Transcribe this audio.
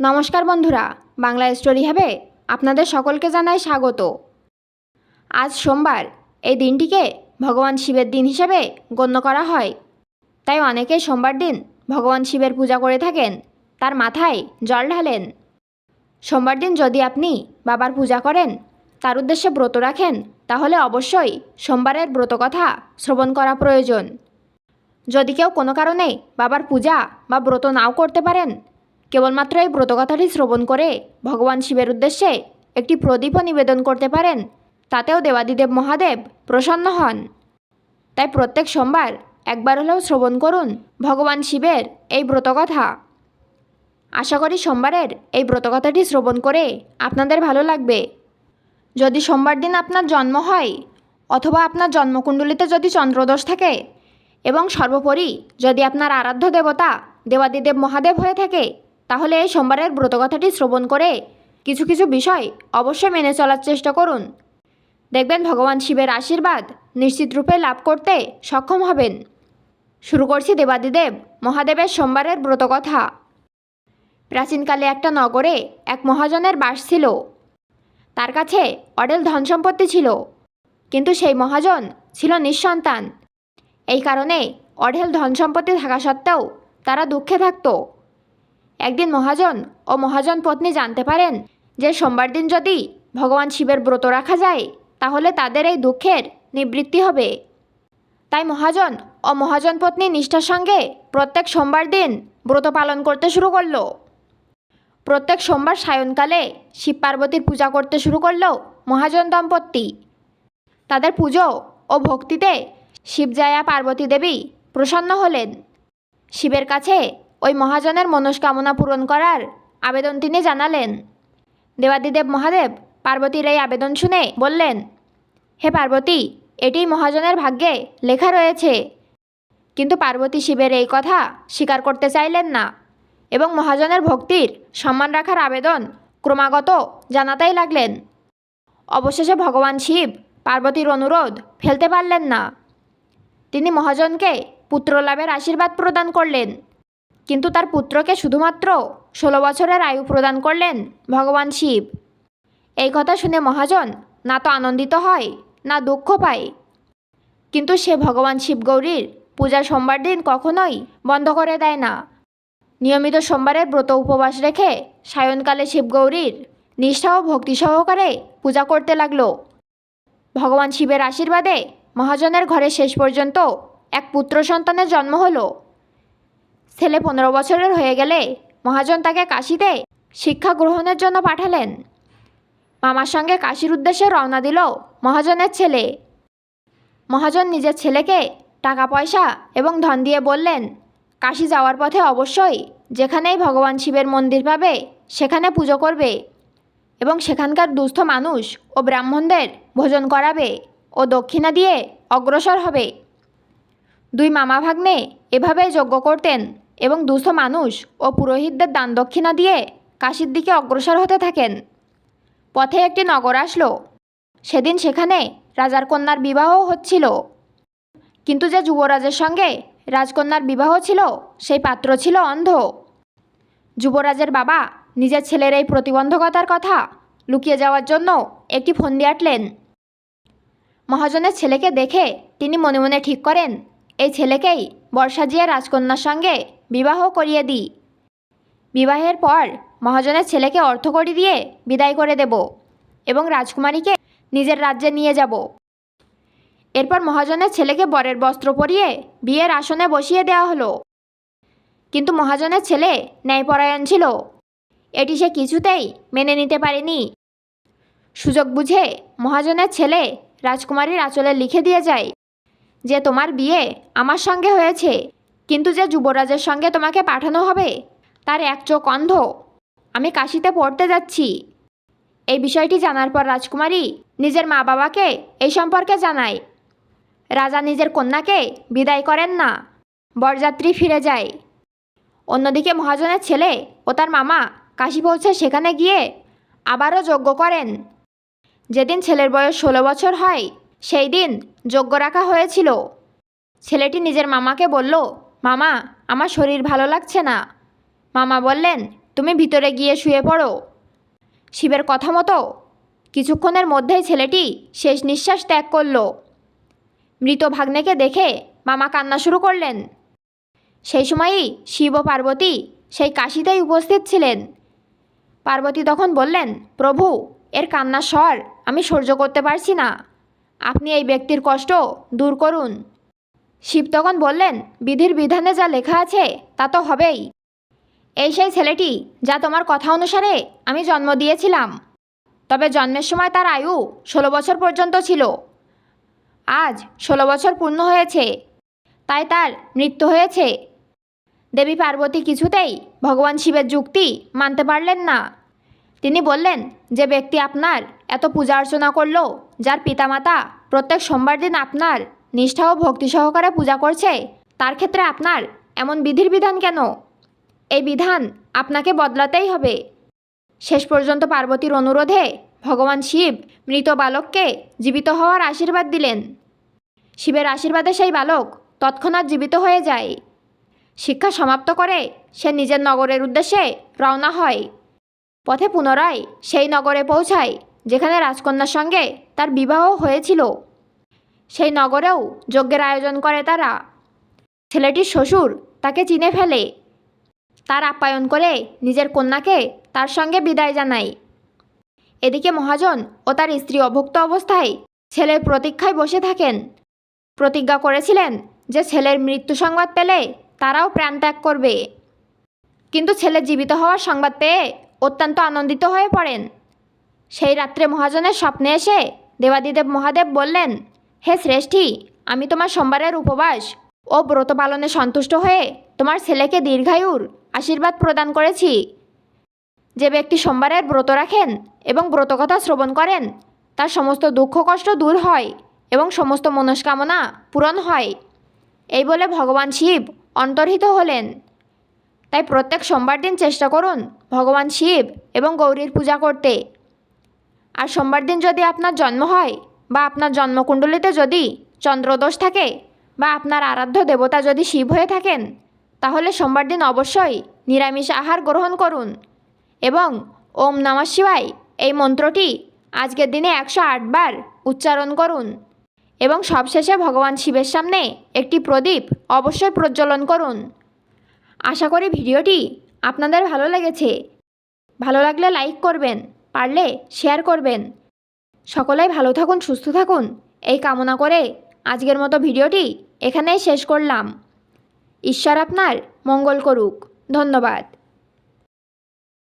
নমস্কার বন্ধুরা, বাংলা স্টোরি হবে আপনাদের সকলকে জানাই স্বাগত। আজ সোমবার, এই দিনটিকে ভগবান শিবের দিন হিসেবে গণ্য করা হয়। তাই অনেকেই সোমবার দিন ভগবান শিবের পূজা করে থাকেন, তার মাথায় জল ঢালেন। সোমবার দিন যদি আপনি বাবার পূজা করেন, তার উদ্দেশ্যে ব্রত রাখেন, তাহলে অবশ্যই সোমবারের ব্রত কথা শ্রবণ করা প্রয়োজন। যদি কেউ কোনো কারণে বাবার পূজা বা ব্রত নাও করতে পারেন কেবলমাত্র এই ব্রতকথাটি শ্রবণ করে ভগবান শিবের উদ্দেশ্যে একটি প্রদীপও নিবেদন করতে পারেন, তাতেও দেবাদিদেব মহাদেব প্রসন্ন হন। তাই প্রত্যেক সোমবার একবার হলেও শ্রবণ করুন ভগবান শিবের এই ব্রতকথা। আশা করি সোমবারের এই ব্রতকথাটি শ্রবণ করে আপনাদের ভালো লাগবে। যদি সোমবার দিন আপনার জন্ম হয় অথবা আপনার জন্মকুণ্ডলিতে যদি চন্দ্রদোষ থাকে এবং সর্বোপরি যদি আপনার আরাধ্য দেবতা দেবাদিদেব মহাদেব হয়ে থাকে তাহলে এই সোমবারের ব্রতকথাটি শ্রবণ করে কিছু কিছু বিষয় অবশ্যই মেনে চলার চেষ্টা করুন। দেখবেন ভগবান শিবের আশীর্বাদ নিশ্চিত রূপে লাভ করতে সক্ষম হবেন। শুরু করছি দেবাদিদেব মহাদেবের সোমবারের ব্রতকথা। প্রাচীনকালে একটা নগরে এক মহাজনের বাস ছিল। তার কাছে অডেল ধন সম্পত্তি ছিল। কিন্তু সেই মহাজন ছিল নিঃসন্তান। এই কারণে অঢেল ধন সম্পত্তি থাকা সত্ত্বেও তারা দুঃখে থাকত। একদিন মহাজন ও মহাজন পত্নী জানতে পারেন যে সোমবার দিন যদি ভগবান শিবের ব্রত রাখা যায়, তাহলে তাদের এই দুঃখের নিবৃত্তি হবে। তাই মহাজন ও মহাজন পত্নী নিষ্ঠার সঙ্গে প্রত্যেক সোমবার দিন ব্রত পালন করতে শুরু করল। প্রত্যেক সোমবার সায়নকালে শিব পার্বতীর পূজা করতে শুরু করল মহাজন দম্পতি। তাদের পুজো ও ভক্তিতে শিবজায়া পার্বতী দেবী প্রসন্ন হলেন। শিবের কাছে ওই মহাজনের মনস্কামনা পূরণ করার আবেদন তিনি জানালেন। দেবাদিদেব মহাদেব পার্বতীর এই আবেদন শুনে বললেন, হে পার্বতী, এটি মহাজনের ভাগ্যে লেখা রয়েছে। কিন্তু পার্বতী শিবের এই কথা স্বীকার করতে চাইলেন না এবং মহাজনের ভক্তির সম্মান রাখার আবেদন ক্রমাগত জানাতেই লাগলেন। অবশেষে ভগবান শিব পার্বতীর অনুরোধ ফেলতে পারলেন না। তিনি মহাজনকে পুত্রলাভের আশীর্বাদ প্রদান করলেন। কিন্তু তার পুত্রকে শুধুমাত্র ষোলো বছরের আয়ু প্রদান করলেন ভগবান শিব। এই কথা শুনে মহাজন না তো আনন্দিত হয়, না দুঃখ পায়। কিন্তু সে ভগবান শিব গৌরীর পূজা সোমবার দিন কখনোই বন্ধ করে দেয় না। নিয়মিত সোমবারের ব্রত উপবাস রেখে সায়নকালে শিবগৌরীর নিষ্ঠা ও ভক্তি সহকারে পূজা করতে লাগল। ভগবান শিবের আশীর্বাদে মহাজনের ঘরে শেষ পর্যন্ত এক পুত্র সন্তানের জন্ম হলো। ছেলে পনেরো বছরের হয়ে গেলে মহাজন তাকে কাশিতে শিক্ষা গ্রহণের জন্য পাঠালেন। মামার সঙ্গে কাশির উদ্দেশ্যে রওনা দিল মহাজনের ছেলে। মহাজন নিজের ছেলেকে টাকা, পয়সা এবং ধন দিয়ে বললেন, কাশি যাওয়ার পথে অবশ্যই যেখানেই ভগবান শিবের মন্দির পাবে, সেখানে পুজো করবে এবং সেখানকার দুস্থ মানুষ ও ব্রাহ্মণদের ভোজন করাবে ও দক্ষিণা দিয়ে অগ্রসর হবে। দুই মামা ভাগ্নে এভাবেই যজ্ঞ করতেন। এবং দুস্থ মানুষ ও পুরোহিতদের দান দক্ষিণা দিয়ে কাশির দিকে অগ্রসর হতে থাকেন। পথে একটি নগর আসলো। সেদিন সেখানে রাজার কন্যার বিবাহ হচ্ছিল। কিন্তু যে যুবরাজের সঙ্গে রাজকন্যার বিবাহ ছিল, সেই পাত্র ছিল অন্ধ। যুবরাজের বাবা নিজের ছেলের এই প্রতিবন্ধকতার কথা লুকিয়ে যাওয়ার জন্য একটি ফন্দি আটলেন। মহাজনের ছেলেকে দেখে তিনি মনে মনে ঠিক করেন, এই ছেলেকেই বর্ষাজিয়া রাজকন্যার সঙ্গে বিবাহ করিয়ে দিই। বিবাহের পর মহাজনের ছেলেকে অর্থকড়ি দিয়ে বিদায় করে দেব এবং রাজকুমারীকে নিজের রাজ্যে নিয়ে যাব। এরপর মহাজনের ছেলেকে বরের বস্ত্র পরিয়ে বিয়ের আসনে বসিয়ে দেওয়া হলো। কিন্তু মহাজনের ছেলে ন্যায়পরায়ণ ছিল। এটি সে কিছুতেই মেনে নিতে পারেনি। সুযোগ বুঝে মহাজনের ছেলে রাজকুমারীর আঁচলে লিখে দিয়ে যায় যে, তোমার বিয়ে আমার সঙ্গে হয়েছে। কিন্তু যে যুবরাজের সঙ্গে তোমাকে পাঠানো হবে, তার এক চোখ অন্ধ। আমি কাশিতে পড়তে যাচ্ছি। এই বিষয়টি জানার পর রাজকুমারী নিজের মা বাবাকে এই সম্পর্কে জানায়। রাজা নিজের কন্যাকে বিদায় করেন না, বরযাত্রী ফিরে যায়। অন্যদিকে মহাজনের ছেলে ও তার মামা কাশি পৌঁছে সেখানে গিয়ে আবারও যজ্ঞ করেন। যেদিন ছেলের বয়স ষোলো বছর হয়, সেই দিন যজ্ঞ রাখা হয়েছিল। ছেলেটি নিজের মামাকে বলল মামা, আমার শরীর ভালো লাগছে না। মামা বললেন, তুমি ভিতরে গিয়ে শুয়ে পড়ো। শিবের কথা মতো কিছুক্ষণের মধ্যেই ছেলেটি শেষ নিঃশ্বাস ত্যাগ করল। মৃত ভাগ্নেকে দেখে মামা কান্না শুরু করলেন। সেই সময়ই শিব ও পার্বতী সেই কাশিতেই উপস্থিত ছিলেন। পার্বতী তখন বললেন, প্রভু, এর কান্নার স্বর আমি সহ্য করতে পারছি না। আপনি এই ব্যক্তির কষ্ট দূর করুন। শিব তখন বললেন, বিধির বিধানে যা লেখা আছে, তা তো হবেই। এই সেই ছেলেটি, যা তোমার কথা অনুসারে আমি জন্ম দিয়েছিলাম। তবে জন্মের সময় তার আয়ু ষোলো বছর পর্যন্ত ছিল। আজ ষোলো বছর পূর্ণ হয়েছে। তাই তার মৃত্যু হয়েছে। দেবী পার্বতী কিছুতেই ভগবান শিবের যুক্তি মানতে পারলেন না। তিনি বললেন, যে ব্যক্তি আপনার এত পূজা অর্চনা করল, যার পিতামাতা প্রত্যেক সোমবার দিন আপনার নিষ্ঠা ও ভক্তি সহকারে পূজা করছে। তার ক্ষেত্রে আপনার এমন বিধির বিধান কেন? এই বিধান আপনাকে বদলাতেই হবে। শেষ পর্যন্ত পার্বতীর অনুরোধে ভগবান শিব মৃত বালককে জীবিত হওয়ার আশীর্বাদ দিলেন। শিবের আশীর্বাদে সেই বালক তৎক্ষণাৎ জীবিত হয়ে যায়। শিক্ষা সমাপ্ত করে সে নিজের নগরের উদ্দেশ্যে রওনা হয়। পথে পুনরায় সেই নগরে পৌঁছায়, যেখানে রাজকন্যার সঙ্গে তার বিবাহ হয়েছিল। সেই নগরেও যজ্ঞের আয়োজন করে তারা। ছেলেটির শ্বশুর তাকে চিনে ফেলে। তার আপ্যায়ন করে নিজের কন্যাকে তার সঙ্গে বিদায় জানায়। এদিকে মহাজন ও তার স্ত্রী অভুক্ত অবস্থায় ছেলের প্রতীক্ষায় বসে থাকেন। প্রতিজ্ঞা করেছিলেন যে ছেলের মৃত্যু সংবাদ পেলে তারাও প্রাণত্যাগ করবে। কিন্তু ছেলে জীবিত হওয়ার সংবাদ পেয়ে অত্যন্ত আনন্দিত হয়ে পড়েন। সেই রাত্রে মহাজনের স্বপ্নে এসে দেবাদিদেব মহাদেব বললেন হে শ্রেষ্ঠী, আমি তোমার সোমবারের উপবাস। ও ব্রত পালনে সন্তুষ্ট হয়ে তোমার ছেলেকে দীর্ঘায়ুর আশীর্বাদ প্রদান করেছি। যে ব্যক্তি সোমবারের ব্রত রাখেন এবং ব্রতকথা শ্রবণ করেন, তার সমস্ত দুঃখ কষ্ট দূর হয় এবং সমস্ত মনস্কামনা পূরণ হয়। এই বলে ভগবান শিব অন্তর্হিত হলেন। তাই প্রত্যেক সোমবার দিন চেষ্টা করুন ভগবান শিব এবং গৌরীর পূজা করতে। আর সোমবার দিন যদি আপনার জন্ম হয় বা আপনার জন্মকুণ্ডলিতে যদি চন্দ্রদোষ থাকে বা আপনার আরাধ্য দেবতা যদি শিব হয়ে থাকেন, তাহলে সোমবার দিন অবশ্যই নিরামিষ আহার গ্রহণ করুন। এবং ওম নমঃ শিবায় এই মন্ত্রটি আজকের দিনে একশো বার উচ্চারণ করুন। এবং সবশেষে ভগবান শিবের সামনে একটি প্রদীপ অবশ্যই প্রজ্বলন করুন। আশা করি ভিডিওটি আপনাদের ভালো লেগেছে। ভালো লাগলে লাইক করবেন, পারলে শেয়ার করবেন। সকলেই ভালো থাকুন, সুস্থ থাকুন। এই কামনা করে আজকের মতো ভিডিওটি এখানেই শেষ করলাম। ঈশ্বর আপনার মঙ্গল করুক। ধন্যবাদ।